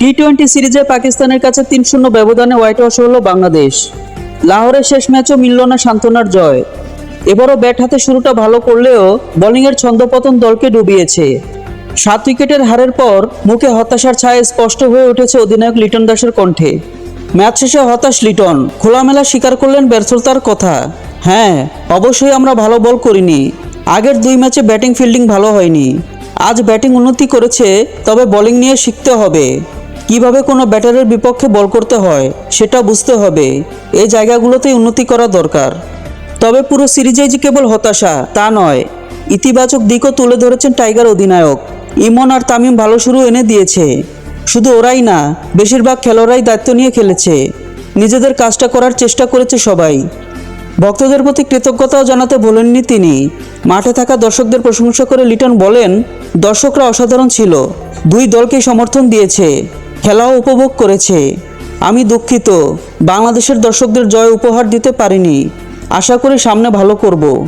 T twenty সিরিজে পাকিস্তানের কাছে তিন শূন্য ব্যবধানে হোয়াইট ওয়াশ হল বাংলাদেশ। লাহোরের শেষ ম্যাচও মিলল না সান্ত্বনার জয়। এবারও ব্যাট হাতে শুরুটা ভালো করলেও বোলিংয়ের ছন্দপতন দলকে ডুবিয়েছে। সাত উইকেটের হারের পর মুখে হতাশার ছায়া স্পষ্ট হয়ে উঠেছে অধিনায়ক লিটন দাসের কণ্ঠে। ম্যাচ শেষে হতাশ লিটন, খোলামেলা স্বীকার করলেন ব্যর্থতার কথা। হ্যাঁ অবশ্যই আমরা ভালো বল করিনি। আগের দুই ম্যাচে ব্যাটিং ফিল্ডিং ভালো হয়নি। আজ ব্যাটিং উন্নতি করেছে, তবে বোলিং নিয়ে শিখতে হবে। কীভাবে কোনো ব্যাটারের বিপক্ষে বল করতে হয়, সেটা বুঝতে হবে। এই জায়গাগুলোতেই উন্নতি করা দরকার। তবে পুরো সিরিজেই যে কেবল হতাশা, তা নয়। ইতিবাচক দিকও তুলে ধরেছেন টাইগার অধিনায়ক। ইমন আর তামিম ভালো শুরু এনে দিয়েছে। শুধু ওরাই না, বেশিরভাগ খেলোয়াড়াই দায়িত্ব নিয়ে খেলেছে। নিজেদের কাজটা করার চেষ্টা করেছে সবাই। ভক্তদের প্রতি কৃতজ্ঞতাও জানাতে বলেননি তিনি। মাঠে থাকা দর্শকদের প্রশংসা করে লিটন বলেন, দর্শকরা অসাধারণ ছিল। দুই দলকেই সমর্থন দিয়েছে। খেলাও উপভোগ করেছে। আমি দুঃখিত, বাংলাদেশের দর্শকদের জয় উপহার দিতে পারিনি। আশা করি সামনে ভালো করব।